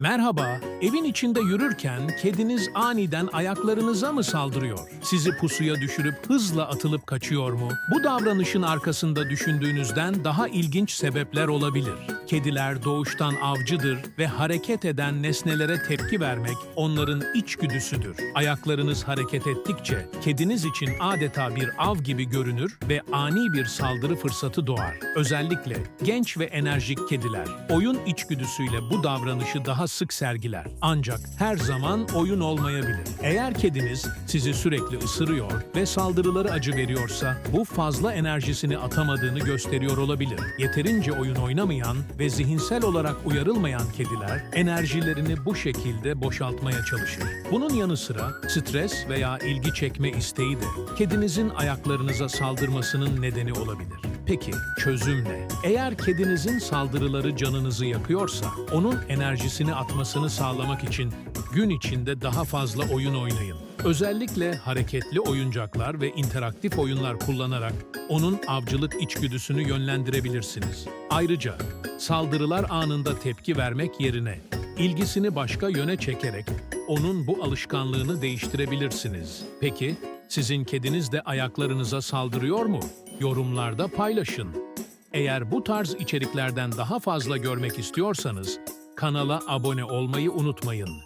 Merhaba, evin içinde yürürken kediniz aniden ayaklarınıza mı saldırıyor? Sizi pusuya düşürüp hızla atılıp kaçıyor mu? Bu davranışın arkasında düşündüğünüzden daha ilginç sebepler olabilir. Kediler doğuştan avcıdır ve hareket eden nesnelere tepki vermek onların içgüdüsüdür. Ayaklarınız hareket ettikçe kediniz için adeta bir av gibi görünür ve ani bir saldırı fırsatı doğar. Özellikle genç ve enerjik kediler oyun içgüdüsüyle bu davranışı daha sık sergiler. Ancak her zaman oyun olmayabilir. Eğer kediniz sizi sürekli ısırıyor ve saldırıları acı veriyorsa bu fazla enerjisini atamadığını gösteriyor olabilir. Yeterince oyun oynamayan ve zihinsel olarak uyarılmayan kediler enerjilerini bu şekilde boşaltmaya çalışır. Bunun yanı sıra stres veya ilgi çekme isteği de kedinizin ayaklarınıza saldırmasının nedeni olabilir. Peki çözüm ne? Eğer kedinizin saldırıları canınızı yakıyorsa, onun enerjisini atmasını sağlamak için gün içinde daha fazla oyun oynayın. Özellikle hareketli oyuncaklar ve interaktif oyunlar kullanarak onun avcılık içgüdüsünü yönlendirebilirsiniz. Ayrıca saldırılar anında tepki vermek yerine ilgisini başka yöne çekerek onun bu alışkanlığını değiştirebilirsiniz. Peki sizin kediniz de ayaklarınıza saldırıyor mu? Yorumlarda paylaşın. Eğer bu tarz içeriklerden daha fazla görmek istiyorsanız kanala abone olmayı unutmayın.